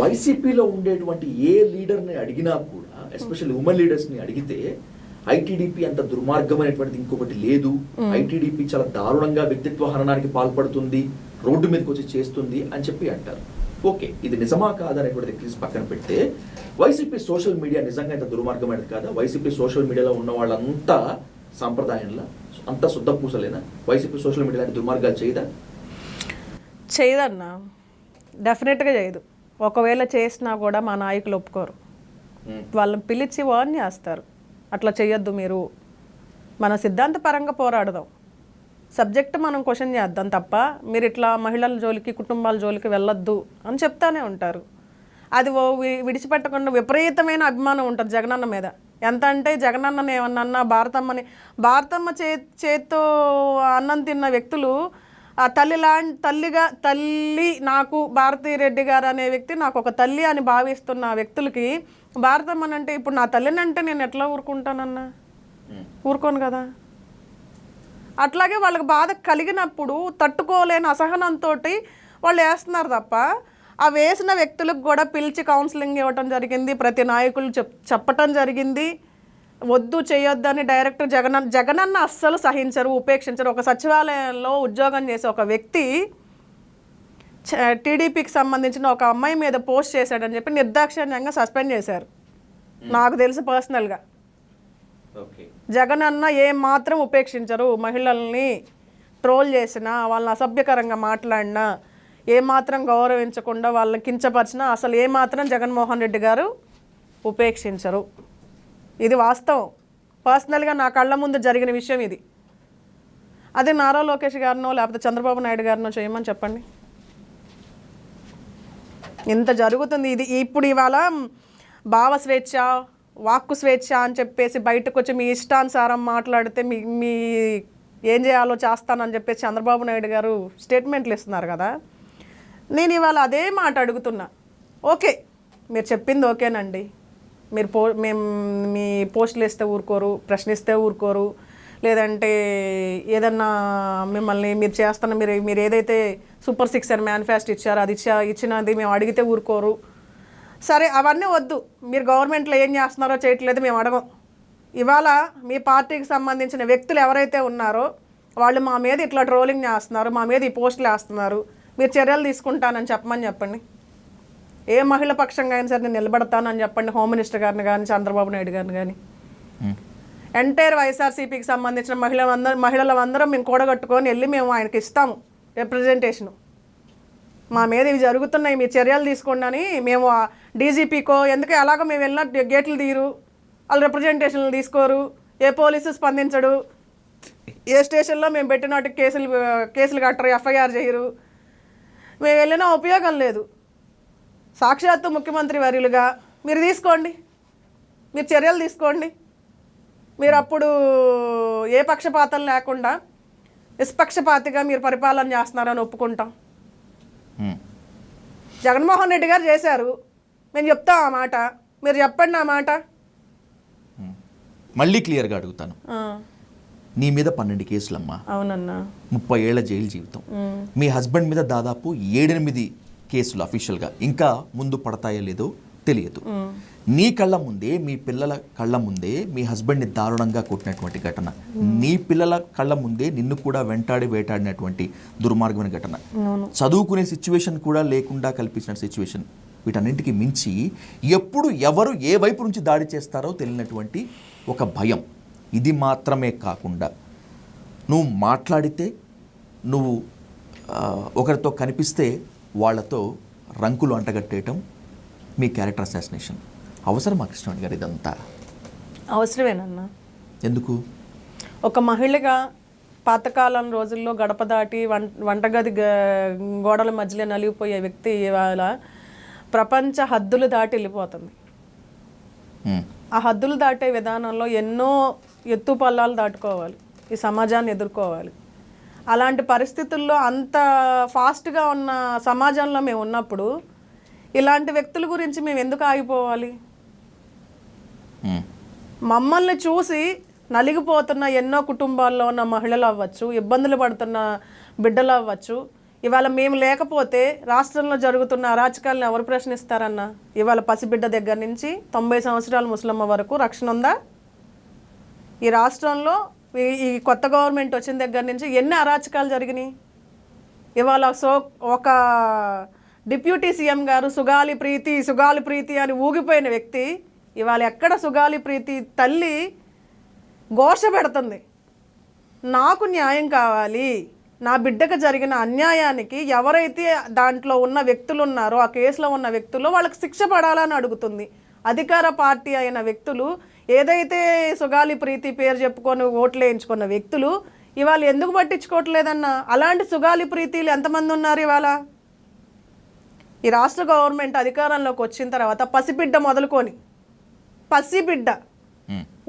వైసీపీలో ఉండేటువంటి ఏ లీడర్ని అడిగినా కూడా ఎస్పెషల్లీ ఉమెన్ లీడర్స్ని అడిగితే ఐటీడీపీ అంత దుర్మార్గమైనటువంటిది ఇంకొకటి లేదు. ఐటీడీపీ చాలా దారుణంగా వ్యక్తిత్వ హననానికి పాల్పడుతుంది రోడ్డు మీదకి వచ్చి చేస్తుంది అని చెప్పి అంటారు. ఓకే ఇది నిజమా కాదా అనేటువంటిది తీసి పక్కన పెడితే వైసీపీ సోషల్ మీడియా నిజంగా ఇంత దుర్మార్గమైనది కాదా? వైసీపీ సోషల్ మీడియాలో ఉన్న వాళ్ళంతా సాంప్రదాయంలో అంత శుద్ధ పూసలేనా? వైసీపీ సోషల్ మీడియా దుర్మార్గాలు చేయదా? చేయదన్నా. డెఫినెట్గా చేయదు. ఒకవేళ చేసినా కూడా మా నాయకులు ఒప్పుకోరు. వాళ్ళని పిలిచి వార్న్ చేస్తారు. అట్లా చేయొద్దు మీరు. మన సిద్ధాంతపరంగా పోరాడదాం. సబ్జెక్ట్ మనం క్వశ్చన్ చేద్దాం తప్ప మీరు ఇట్లా మహిళల జోలికి కుటుంబాల జోలికి వెళ్ళొద్దు అని చెప్తానే ఉంటారు. అది విడిచిపెట్టకుండా విపరీతమైన అభిమానం ఉంటుంది జగనన్న మీద. ఎంత అంటే జగనన్నని ఏమన్నా భారతమ్మని భారతమ్మ చే చేత్తో అన్నం తిన్న వ్యక్తులు తల్లి లాంటి తల్లిగా తల్లి నాకు భారతీ రెడ్డి గారు అనే వ్యక్తి నాకు ఒక తల్లి అని భావిస్తున్న వ్యక్తులకి భారతమ్మని అంటే ఇప్పుడు నా తల్లిని అంటే నేను ఎట్లా ఊరుకుంటానన్నా? ఊరుకోను కదా? అట్లాగే వాళ్ళకి బాధ కలిగినప్పుడు తట్టుకోలేని అసహనంతో వాళ్ళు వేస్తున్నారు తప్ప ఆ వేసిన వ్యక్తులకు కూడా పిలిచి కౌన్సిలింగ్ ఇవ్వటం జరిగింది ప్రతి నాయకులు చెప్ చెప్పటం జరిగింది. వద్దు చేయొద్దని డైరెక్ట్ జగన్ జగనన్న అస్సలు సహించరు ఉపేక్షించరు. ఒక సచివాలయంలో ఉద్యోగం చేసే ఒక వ్యక్తి టీడీపీకి సంబంధించిన ఒక అమ్మాయి మీద పోస్ట్ చేశాడని చెప్పి నిర్దాక్షిణ్యంగా సస్పెండ్ చేశారు. నాకు తెలుసు పర్సనల్గా. జగన్ అన్న ఏం మాత్రం ఉపేక్షించరు. మహిళల్ని ట్రోల్ చేసినా వాళ్ళని అసభ్యకరంగా మాట్లాడినా ఏమాత్రం గౌరవించకుండా వాళ్ళని కించపరిచినా అసలు ఏమాత్రం జగన్మోహన్ రెడ్డి గారు ఉపేక్షించరు. ఇది వాస్తవం. పర్సనల్గా నా కళ్ళ ముందు జరిగిన విషయం ఇది. అదే నారా లోకేష్ గారినో లేకపోతే చంద్రబాబు నాయుడు గారినో చేయమని చెప్పండి. ఇంత జరుగుతుంది ఇది. ఇప్పుడు ఇవాళ భావ స్వేచ్ఛ వాక్కు స్వేచ్ఛ అని చెప్పేసి బయటకు వచ్చి మీ ఇష్టానుసారం మాట్లాడితే మీ మీ ఏం చేయాలో చేస్తానని చెప్పేసి చంద్రబాబు నాయుడు గారు స్టేట్మెంట్లు ఇస్తున్నారు కదా. నేను ఇవాళ అదే మాట అడుగుతున్నా. ఓకే మీరు చెప్పింది ఓకేనండి. మీరు పో మేము మీ పోస్టులు వేస్తే ఊరుకోరు ప్రశ్నిస్తే ఊరుకోరు లేదంటే ఏదన్నా మిమ్మల్ని మీరు చేస్తున్న మీరు మీరు ఏదైతే సూపర్ సిక్స్ అని మేనిఫెస్టో ఇచ్చారో అది ఇచ్చా ఇచ్చినది మేము అడిగితే ఊరుకోరు. సరే అవన్నీ వద్దు. మీరు గవర్నమెంట్లో ఏం చేస్తున్నారో చేయట్లేదు మేము అడగం. ఇవాళ మీ పార్టీకి సంబంధించిన వ్యక్తులు ఎవరైతే ఉన్నారో వాళ్ళు మా మీద ఇట్లా ట్రోలింగ్ చేస్తున్నారు మా మీద ఈ పోస్టులు వేస్తున్నారు మీరు చర్యలు తీసుకుంటానని చెప్పమని చెప్పండి. ఏ మహిళ పక్షంగా అయినా సరే నేను నిలబడతానని చెప్పండి హోమ్ మినిస్టర్ గారిని కానీ చంద్రబాబు నాయుడు గారిని కానీ ఎంటైర్ వైఎస్ఆర్సీపీకి సంబంధించిన మహిళలందరూ మహిళలందరం మేము కూడగట్టుకొని వెళ్ళి మేము ఆయనకి ఇస్తాము రిప్రజెంటేషను మా మీద ఇవి జరుగుతున్నాయి మీ చర్యలు తీసుకోండి అని మేము డీజీపీకో ఎందుకు అలాగో మేము వెళ్ళిన గేట్లు తీరు వాళ్ళు రిప్రజెంటేషన్లు తీసుకోరు ఏ పోలీసు స్పందించడు ఏ స్టేషన్లో మేము పెట్టినట్టు కేసులు కేసులు కట్టరు ఎఫ్ఐఆర్ చేయరు. మేము వెళ్ళినా ఉపయోగం లేదు. సాక్షాత్తు ముఖ్యమంత్రి వర్యులుగా మీరు తీసుకోండి. మీరు చర్యలు తీసుకోండి. మీరు అప్పుడు ఏ పక్షపాతం లేకుండా నిష్పక్షపాతిగా మీరు పరిపాలన చేస్తున్నారని ఒప్పుకుంటాం. జగన్మోహన్ రెడ్డి గారు చేశారు. మేము చెప్తాం ఆ మాట. మీరు చెప్పండి ఆ మాట. మళ్ళీ క్లియర్గా అడుగుతాను. నీ మీద పన్నెండు కేసులమ్మా. అవునన్నా. ముప్పై ఏళ్ళ జైలు జీవితం. మీ హస్బెండ్ మీద దాదాపు ఏడెనిమిది కేసులు అఫీషియల్గా ఇంకా ముందు పడతాయో లేదో తెలియదు. నీ కళ్ళ ముందే మీ పిల్లల కళ్ళ ముందే మీ హస్బెండ్ని దారుణంగా కొట్టినటువంటి ఘటన. నీ పిల్లల కళ్ళ ముందే నిన్ను కూడా వెంటాడి వేటాడినటువంటి దుర్మార్గమైన ఘటన. చదువుకునే సిచ్యువేషన్ కూడా లేకుండా కల్పించిన సిచ్యువేషన్ వీటన్నింటికి మించి ఎప్పుడు ఎవరు ఏ వైపు నుంచి దాడి చేస్తారో తెలియనటువంటి ఒక భయం. ఇది మాత్రమే కాకుండా నువ్వు మాట్లాడితే నువ్వు ఒకరితో కనిపిస్తే వాళ్ళతో రంకులు అంటగట్టేయటం మీ క్యారెక్టర్ అసాసినేషన్ అవసరమా కృష్ణవాణి గారు ఇదంతా? అవసరమేనన్నా. ఎందుకు? ఒక మహిళగా పాతకాలం రోజుల్లో గడప దాటి వం వంటగది గోడల మధ్యలో నలిగిపోయే వ్యక్తి ఇవాళ ప్రపంచ హద్దులు దాటి వెళ్ళిపోతుంది. ఆ హద్దులు దాటే విధానంలో ఎన్నో ఎత్తు పల్లాలు దాటుకోవాలి. ఈ సమాజాన్ని ఎదుర్కోవాలి. అలాంటి పరిస్థితుల్లో అంత ఫాస్ట్గా ఉన్న సమాజంలో మేము ఉన్నప్పుడు ఇలాంటి వ్యక్తుల గురించి మేము ఎందుకు ఆగిపోవాలి? మమ్మల్ని చూసి నలిగిపోతున్న ఎన్నో కుటుంబాల్లో ఉన్న మహిళలు అవ్వచ్చు ఇబ్బందులు పడుతున్న బిడ్డలు అవ్వచ్చు ఇవాళ మేము లేకపోతే రాష్ట్రంలో జరుగుతున్న అరాచకాలను ఎవరు ప్రశ్నిస్తారన్న? ఇవాళ పసిబిడ్డ దగ్గర నుంచి తొంభై సంవత్సరాల ముసలమ్మ వరకు రక్షణ ఉందా? ఈ రాష్ట్రంలో ఈ- ఈ కొత్త గవర్నమెంట్ వచ్చిన దగ్గర నుంచి ఎన్ని అరాచకాలు జరిగినాయి? ఇవాళ సో ఒక డిప్యూటీ సీఎం గారు సుగాలి ప్రీతి సుగాలి ప్రీతి అని ఊగిపోయిన వ్యక్తి ఇవాళ ఎక్కడ సుగాలి ప్రీతి తల్లి ఘోష పెడుతుంది? నాకు న్యాయం కావాలి. నా బిడ్డకు జరిగిన అన్యాయానికి ఎవరైతే దాంట్లో ఉన్న వ్యక్తులు ఉన్నారో ఆ కేసులో ఉన్న వ్యక్తులు వాళ్ళకి శిక్ష పడాలని అడుగుతుంది. అధికార పార్టీ అయిన వ్యక్తులు ఏదైతే సుగాలి ప్రీతి పేరు చెప్పుకొని ఓట్లు వేయించుకున్న వ్యక్తులు ఇవాళ ఎందుకు పట్టించుకోవట్లేదన్న అలాంటి సుగాలి ప్రీతిలు ఎంతమంది ఉన్నారు ఇవాళ ఈ రాష్ట్ర గవర్నమెంట్ అధికారంలోకి వచ్చిన తర్వాత పసిబిడ్డ మొదలుకొని పసిబిడ్డ.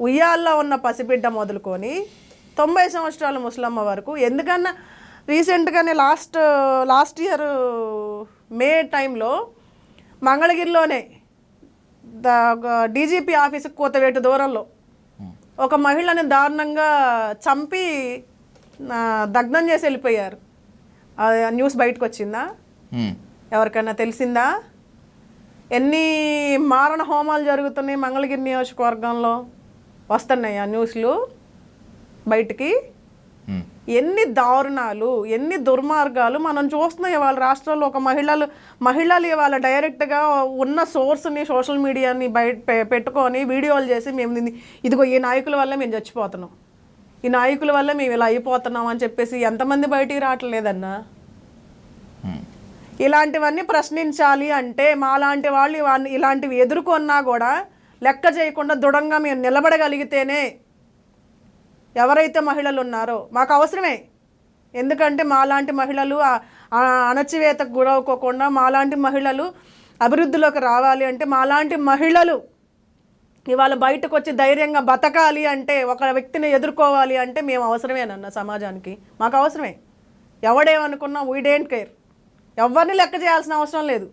ఉయ్యాల్లో ఉన్న పసిబిడ్డ మొదలుకొని తొంభై సంవత్సరాల ముసలమ్మ వరకు ఎందుకన్నా రీసెంట్గానే లాస్ట్ లాస్ట్ ఇయర్ మే టైంలో మంగళగిరిలోనే డీజీపీ ఆఫీస్కి కోతవేటు దూరంలో. ఒక మహిళని దారుణంగా చంపి ఆ, దగ్నం చేసి వెళ్ళిపోయారు. ఆ న్యూస్ బయటకు వచ్చిందా. ఎవరికైనా తెలిసిందా? ఎన్ని మారణ హోమాలు జరుగుతున్నాయి మంగళగిరి నియోజకవర్గంలో? వస్తున్నాయి ఆ న్యూస్లు బయటికి. ఎన్ని దారుణాలు ఎన్ని దుర్మార్గాలు మనం చూస్తున్నాం ఇవాళ రాష్ట్రంలో. ఒక మహిళలు మహిళలు ఇవాళ డైరెక్ట్గా ఉన్న సోర్స్ని సోషల్ మీడియాని బయట పెట్టుకొని వీడియోలు చేసి మేము ఇదిగో ఈ నాయకుల వల్ల మేము చచ్చిపోతున్నాం. ఈ నాయకుల వల్ల మేము ఇలా అయిపోతున్నాం అని చెప్పేసి ఎంతమంది బయటికి రావట్లేదన్నా. ఇలాంటివన్నీ ప్రశ్నించాలి అంటే మాలాంటి వాళ్ళు ఇవన్నీ- ఇలాంటివి ఎదుర్కొన్నా కూడా లెక్క చేయకుండా దృఢంగా మేము నిలబడగలిగితేనే ఎవరైతే మహిళలు ఉన్నారో మాకు అవసరమే. ఎందుకంటే మాలాంటి మహిళలు అణచివేతకు గురవుకోకుండా మాలాంటి మహిళలు అభివృద్ధిలోకి రావాలి అంటే మాలాంటి మహిళలు ఇవాళ బయటకు వచ్చి ధైర్యంగా బతకాలి అంటే ఒక వ్యక్తిని ఎదుర్కోవాలి అంటే మేము అవసరమేనన్న సమాజానికి. మాకు అవసరమే. ఎవడేమనుకున్నా వీ డేంట్ కేర్ ఎవరిని లెక్క చేయాల్సిన అవసరం లేదు.